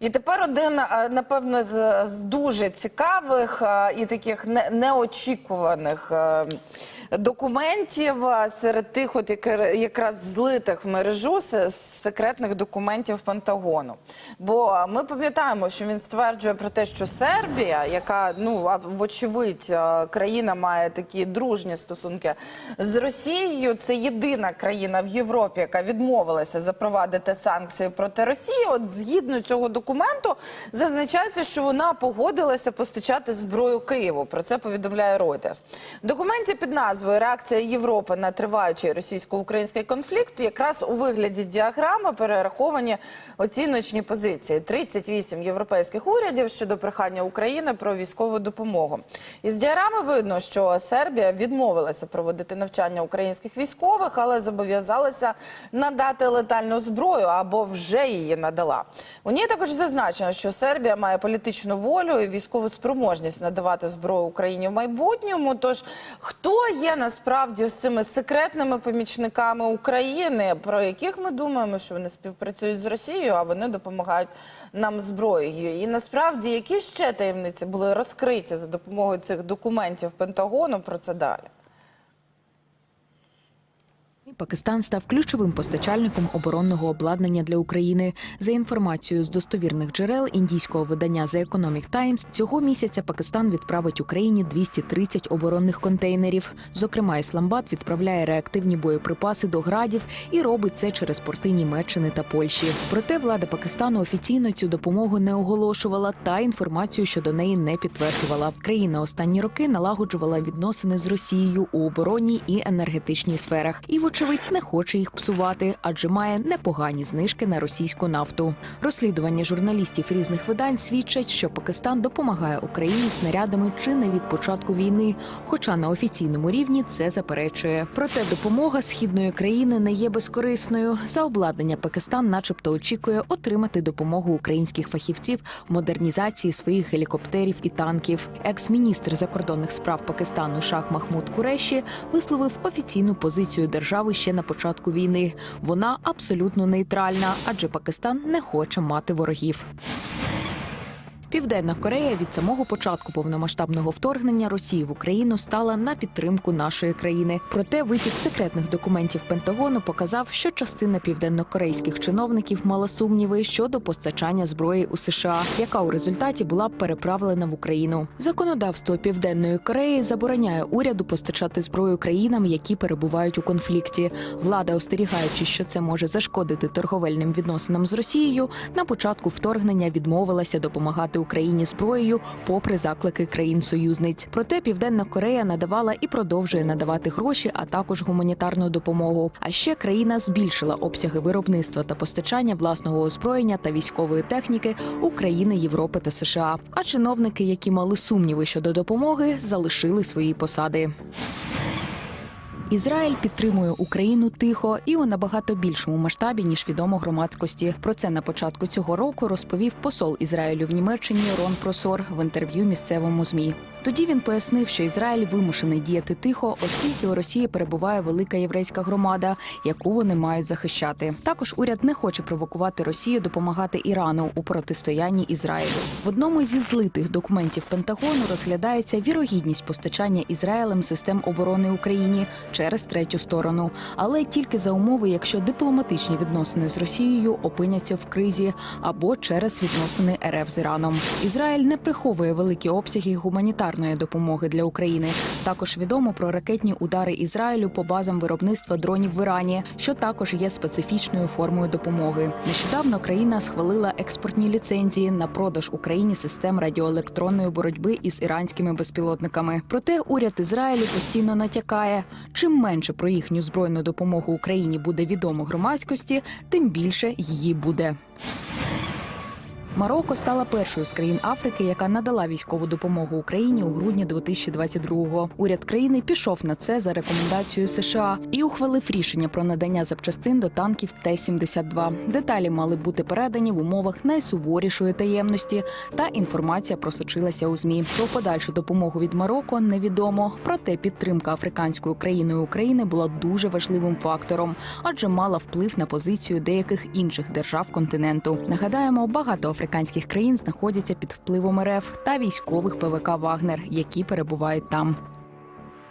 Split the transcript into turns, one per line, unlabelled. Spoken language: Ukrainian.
І тепер один, е, напевно, з, з дуже цікавих е, і таких не, неочікуваних е, документів серед тих, от якраз злитих в мережу секретних документів Пентагону. Бо ми пам'ятаємо, що він стверджує про те, що Сербія, яка ну вочевидь країна має такі дружні стосунки з Росією, це єдина країна в Європі, яка відмовилася запровадити санкції проти Росії. От згідно цього документу зазначається, що вона погодилася постачати зброю Києву. Про це повідомляє Reuters. В документі під назвою Реакція Європи на триваючий російсько-український конфлікт якраз у вигляді діаграми перераховані оціночні позиції. 38 європейських урядів щодо прохання України про військову допомогу. Із діаграми видно, що Сербія відмовилася проводити навчання українських військових, але зобов'язалася надати летальну зброю або вже її надала. У ній також зазначено, що Сербія має політичну волю і військову спроможність надавати зброю Україні в майбутньому. Тож хто є насправді з цими секретними помічниками України, про яких ми думаємо, що вони співпрацюють з Росією, а вони допомагають нам зброєю? І насправді які ще таємниці були розкриті за допомогою цих документів Пентагону? Про це далі.
Пакистан став ключовим постачальником оборонного обладнання для України. За інформацією з достовірних джерел індійського видання The Economic Times, цього місяця Пакистан відправить Україні 230 оборонних контейнерів. Зокрема, Ісламбад відправляє реактивні боєприпаси до градів і робить це через порти Німеччини та Польщі. Проте влада Пакистану офіційно цю допомогу не оголошувала та інформацію щодо неї не підтверджувала. Країна останні роки налагоджувала відносини з Росією у оборонній і енергетичній сферах. І, вочевидь, не хоче їх псувати, адже має непогані знижки на російську нафту. Розслідування журналістів різних видань свідчать, що Пакистан допомагає Україні снарядами чи не від початку війни, хоча на офіційному рівні це заперечує. Проте допомога східної країни не є безкорисною. За обладнання Пакистан, начебто, очікує отримати допомогу українських фахівців в модернізації своїх гелікоптерів і танків. Екс-міністр закордонних справ Пакистану Шах Махмуд Куреші висловив офіційну позицію держави ще на початку війни. Вона абсолютно нейтральна, адже Пакистан не хоче мати ворогів. Південна Корея від самого початку повномасштабного вторгнення Росії в Україну стала на підтримку нашої країни. Проте витік секретних документів Пентагону показав, що частина південнокорейських чиновників мала сумніви щодо постачання зброї у США, яка у результаті була переправлена в Україну. Законодавство Південної Кореї забороняє уряду постачати зброю країнам, які перебувають у конфлікті. Влада, остерігаючись, що це може зашкодити торговельним відносинам з Росією, на початку вторгнення відмовилася допомагати Україні зброєю, попри заклики країн-союзниць. Проте Південна Корея надавала і продовжує надавати гроші, а також гуманітарну допомогу. А ще країна збільшила обсяги виробництва та постачання власного озброєння та військової техніки у країни Європи та США. А чиновники, які мали сумніви щодо допомоги, залишили свої посади. Ізраїль підтримує Україну тихо і у набагато більшому масштабі ніж відомо громадськості. Про це на початку цього року розповів посол Ізраїлю в Німеччині Рон Просор в інтерв'ю місцевому змі. Тоді він пояснив, що Ізраїль вимушений діяти тихо, оскільки у Росії перебуває велика єврейська громада, яку вони мають захищати. Також уряд не хоче провокувати Росію допомагати Ірану у протистоянні Ізраїлю. В одному зі злитих документів Пентагону розглядається вірогідність постачання Ізраїлем систем оборони Україні через третю сторону, але тільки за умови, якщо дипломатичні відносини з Росією опиняться в кризі або через відносини РФ з Іраном. Ізраїль не приховує великі обсяги гуманітарної допомоги для України. Також відомо про ракетні удари Ізраїлю по базам виробництва дронів в Ірані, що також є специфічною формою допомоги. Нещодавно країна схвалила експортні ліцензії на продаж Україні систем радіоелектронної боротьби із іранськими безпілотниками. Проте уряд Ізраїлю постійно натякає, чим менше про їхню збройну допомогу Україні буде відомо громадськості, тим більше її буде. Марокко стала першою з країн Африки, яка надала військову допомогу Україні у грудні 2022-го. Уряд країни пішов на це за рекомендацією США і ухвалив рішення про надання запчастин до танків Т-72. Деталі мали бути передані в умовах найсуворішої таємності, та інформація просочилася у змі. Про подальшу допомогу від Марокко невідомо. Проте підтримка африканською країною України була дуже важливим фактором, адже мала вплив на позицію деяких інших держав континенту. Нагадаємо, багато африканських африканських країн знаходяться під впливом РФ та військових ПВК Вагнер, які перебувають там.